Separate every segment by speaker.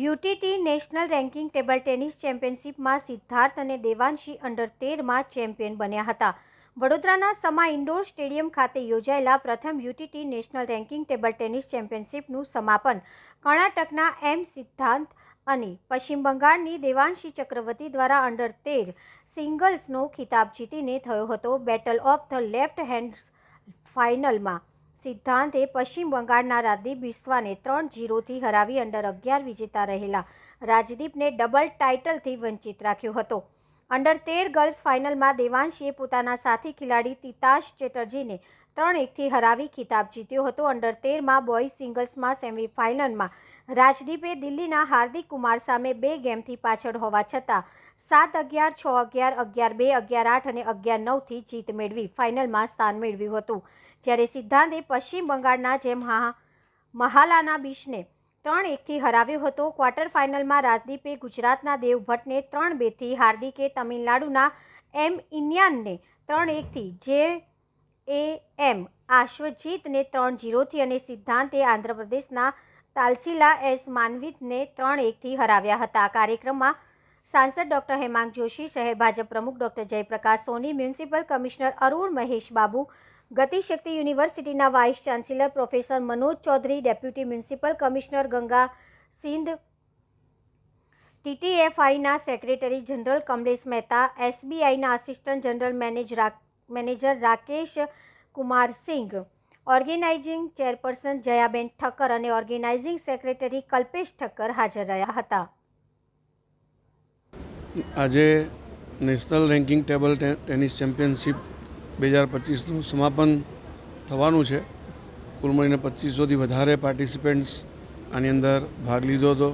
Speaker 1: UTT national ranking table tennis ચેમ્પિયનશિપમાં Siddharth અને Devanshi under તેરમાં champion બન્યા હતા. વડોદરાના સમા ઇન્ડોર સ્ટેડિયમ ખાતે યોજાયેલા પ્રથમ UTT national ranking table tennis ચેમ્પિયનશિપનું સમાપન, કર્ણાટકના એમ સિદ્ધાંત અને પશ્ચિમ બંગાળની દેવાંશી ચક્રવર્તી દ્વારા અંડર તેર સિંગલ્સનો ખિતાબ જીતીને થયો હતો. Battle of the left hand ફાઇનલમાં સિદ્ધાંતે પશ્ચિમ બંગાળના રાજદીપ બિસ્વાને ત્રણ જીરોથી હરાવી અંડર અગિયાર વિજેતા રહેલા રાજદીપને ડબલ ટાઇટલથી વંચિત રાખ્યો હતો. અંડર તેર ગર્લ્સ ફાઇનલમાં દેવાંશીએ પોતાના સાથી ખેલાડી તિતાશ ચેટર્જીને ત્રણ એકથી હરાવી ખિતાબ જીત્યો હતો. અંડર તેરમાં બોયઝ સિંગલ્સમાં સેમિફાઇનલમાં રાજદીપે દિલ્હીના હાર્દિક કુમાર સામે બે ગેમથી પાછળ હોવા છતાં સાત અગિયાર, છ અગિયાર અગિયાર બે, અગિયાર આઠ અને અગિયાર નવથી જીત મેળવી ફાઇનલમાં સ્થાન મેળવ્યું હતું. જ્યારે સિદ્ધાંતે પશ્ચિમ બંગાળના જેમ મહાલાના બીચને ત્રણ એકથી હરાવ્યો હતો. ક્વાર્ટર ફાઇનલમાં રાજદીપે ગુજરાતના દેવ ત્રણ બેથી હાર્દિકે તમિલનાડુના એમ ઇન્યાનને ત્રણ એકથી જે એ એમ આશ્વજીતને ત્રણ જીરોથી અને સિદ્ધાંતે આંધ્રપ્રદેશના તાલસીલા એસ માનવીતને ત્રણ એકથી હરાવ્યા હતા. આ કાર્યક્રમમાં સાંસદ ડોક્ટર હેમાંગ જોશી, શહેર ભાજપ પ્રમુખ doctor Jayprakash Soni, municipal commissioner Arun Mahesh Babu Gatishakti યુનિવર્સિટીના vice chancellor professor Manoj Chaudhary, deputy municipal commissioner Ganga Sindh, ટીટીએફઆઈના secretary general Kamlesh Mehta, એસબીઆઈના assistant general manage manager Rakesh Kumar Singh, organising chairperson Jayaben Thakkar અને organising secretary Kalpesh Thakkar હાજર રહ્યા હતા.
Speaker 2: આજે national ranking table tennis championship બે હજાર પચીસનું સમાપન થવાનું છે. કુલ મળીને પચીસોથી વધારે પાર્ટિસિપન્ટ્સ આની અંદર ભાગ લીધો હતો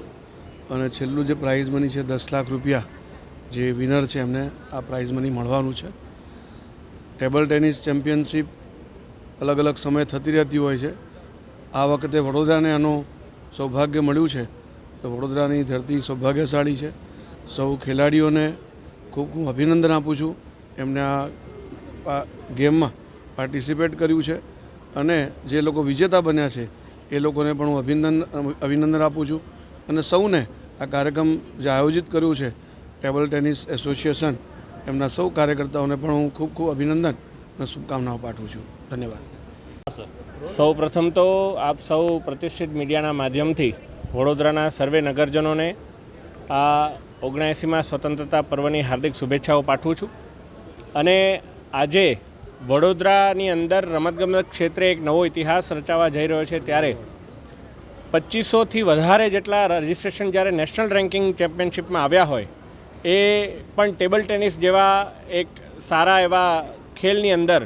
Speaker 2: અને છેલ્લું જે પ્રાઇઝ મની છે દસ લાખ રૂપિયા જે વિનર છે એમને આ પ્રાઇઝ મની મળવાનું છે. ટેબલ ટેનિસ ચેમ્પિયનશિપ અલગ અલગ સમયે થતી રહેતી હોય છે. આ વખતે વડોદરાને આનું સૌભાગ્ય મળ્યું છે. તો વડોદરાની ધરતી સૌભાગ્યશાળી છે. સૌ ખેલાડીઓને ખૂબ ખૂબ અભિનંદન આપું છું. એમને આ ગેમમાં પાર્ટિસિપેટ કર્યું છે અને જે લોકો વિજેતા બન્યા છે, એ લોકોને પણ હું અભિનંદન અભિનંદન આપું છું. અને સૌને આ કાર્યક્રમ જે આયોજિત કર્યું છે, ટેબલ ટેનિસ એસોસિએશન, એમના સૌ કાર્યકર્તાઓને પણ હું ખૂબ ખૂબ અભિનંદન અને શુભકામનાઓ પાઠવું છું. ધન્યવાદ.
Speaker 3: સૌ પ્રથમ તો આપ સૌ પ્રતિષ્ઠિત મીડિયાના માધ્યમથી વડોદરાના સર્વે નગરજનોને આ ઓગણએંસીમાં સ્વતંત્રતા પર્વની હાર્દિક શુભેચ્છાઓ પાઠવું છું. અને આજે વડોદરાની અંદર રમતગમત ક્ષેત્રે એક નવો ઇતિહાસ રચાવા જઈ રહ્યો છે ત્યારે પચીસોથી વધારે જેટલા રજિસ્ટ્રેશન જ્યારે નેશનલ રેન્કિંગ ચેમ્પિયનશિપમાં આવ્યા હોય, એ પણ ટેબલ ટેનિસ જેવા એક સારા એવા ખેલની અંદર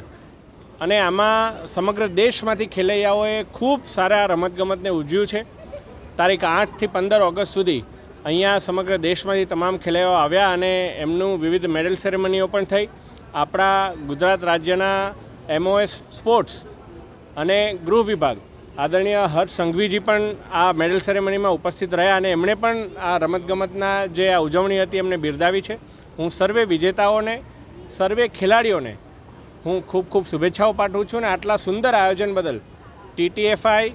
Speaker 3: અને આમાં સમગ્ર દેશમાંથી ખેલૈયાઓએ ખૂબ સારા રમતગમતને ઉજવ્યું છે. તારીખ આઠથી પંદર ઓગસ્ટ સુધી અહીંયા સમગ્ર દેશમાંથી તમામ ખેલૈયાઓ આવ્યા અને એમનું વિવિધ મેડલ સેરેમનીઓ પણ થઈ. આપણા ગુજરાત રાજ્યના એમઓએસ સ્પોર્ટ્સ અને ગૃહ વિભાગ, આદરણીય હર્ષ સંઘવીજી પણ આ મેડલ સેરેમનીમાં ઉપસ્થિત રહ્યા અને એમણે પણ આ રમતગમતના જે આ ઉજવણી હતી એમને બિરદાવી છે. હું સર્વે વિજેતાઓને, સર્વે ખેલાડીઓને હું ખૂબ ખૂબ શુભેચ્છાઓ પાઠવું છું અને આટલા સુંદર આયોજન બદલ ટીટીએફઆઈ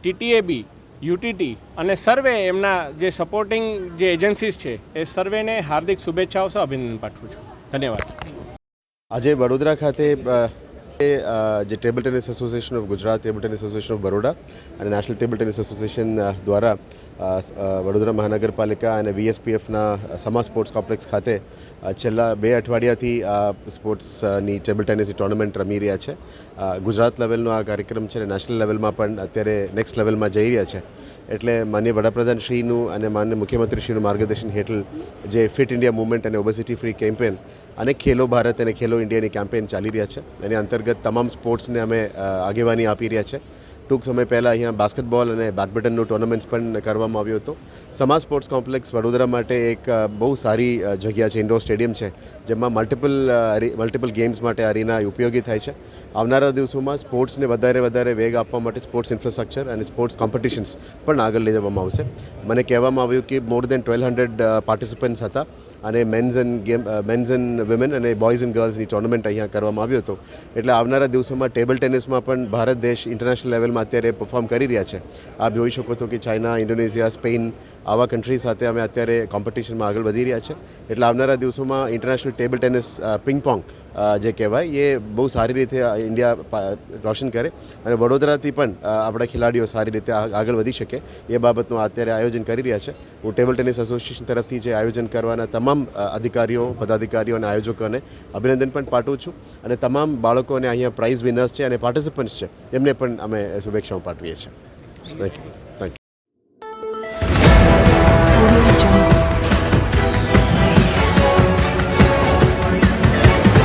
Speaker 3: ટીટીએબી યુટીટી અને સર્વે એમના જે સપોર્ટિંગ જે એજન્સીસ છે, એ સર્વેને હાર્દિક શુભેચ્છાઓ સહ અભિનંદન પાઠવું છું. ધન્યવાદ.
Speaker 4: આજે વડોદરા ખાતે જે table tennis association of Gujarat, table tennis association of Baroda અને નેશનલ ટેબલ ટેનિસ એસોસિએશન દ્વારા વડોદરા મહાનગરપાલિકા અને વીએસપીએફના સમા સ્પોર્ટ્સ કોમ્પ્લેક્સ ખાતે છેલ્લા બે અઠવાડિયાથી આ સ્પોર્ટ્સની ટેબલ ટેનિસની ટુર્નામેન્ટ રમી રહ્યા છે. ગુજરાત લેવલનો આ કાર્યક્રમ છે અને નેશનલ લેવલમાં પણ અત્યારે નેક્સ્ટ લેવલમાં જઈ રહ્યા છે. એટલે માન્ય વડાપ્રધાન શ્રીનું અને માન્ય મુખ્યમંત્રી શ્રીનું માર્ગદર્શન હેઠળ જે ફિટ ઇન્ડિયા મુવમેન્ટ અને ઓબેસિટી ફ્રી કેમ્પેન અને ખેલો ભારત અને ખેલો ઇન્ડિયાની કેમ્પેન ચાલી રહ્યા છે. એની અંતર્ગત તમામ સ્પોર્ટ્સને અમે આગેવાની આપી રહ્યા છે. ટૂંક સમય પહેલાં અહીંયા બાસ્કેટબોલ અને બેડમિન્ટનનું ટુર્નામેન્ટ્સ પણ કરવામાં આવ્યો હતો. સમાજ સ્પોર્ટ્સ કોમ્પ્લેક્સ વડોદરા માટે એક બહુ સારી જગ્યા છે ઇન્ડોર સ્ટેડિયમ છે, જેમાં મલ્ટિપલ મલ્ટિપલ ગેમ્સ માટે અરીના ઉપયોગી થાય છે. આવનારા દિવસોમાં સ્પોર્ટ્સને વધારે વધારે વેગ આપવા માટે સ્પોર્ટ્સ ઇન્ફ્રાસ્ટ્રક્ચર અને સ્પોર્ટ્સ કોમ્પિટિશન્સ પણ આગળ લઈ જવામાં આવશે. મને કહેવામાં આવ્યું કે more than twelve hundred participants હતા. અને men's and game men's and women અને બોયઝ એન્ડ ગર્લ્સની ટુર્નામેન્ટ અહીંયા કરવામાં આવ્યો હતો. એટલે આવનારા દિવસોમાં ટેબલ ટેનિસમાં પણ ભારત દેશ ઇન્ટરનેશનલ લેવલમાં અત્યારે પરફોર્મ કરી રહ્યા છે. આપ જોઈ શકો છો કે ચાઇના ઇન્ડોનેશિયા સ્પેન આવા કન્ટ્રી સાથે અમે અત્યારે કોમ્પિટિશનમાં આગળ વધી રહ્યા છે. એટલે આવનારા દિવસોમાં international table tennis ping pong જે કહેવાય, એ બહુ સારી રીતે ઇન્ડિયા રોશન કરે અને વડોદરાથી પણ આપણા ખેલાડીઓ સારી રીતે આગળ વધી શકે એ બાબતનું અત્યારે આયોજન કરી રહ્યા છે. હું ટેબલ ટેનિસ એસોસિએશન તરફથી જે આયોજન કરવાના તમામ અધિકારીઓ, પદાધિકારીઓ અને આયોજકોને અભિનંદન પણ પાઠવું છું અને તમામ બાળકોને અહીંયા પ્રાઇઝ વિનર્સ છે અને પાર્ટિસિપન્ટ્સ છે, એમને પણ અમે શુભેચ્છાઓ પાઠવીએ છીએ. Thank you thank you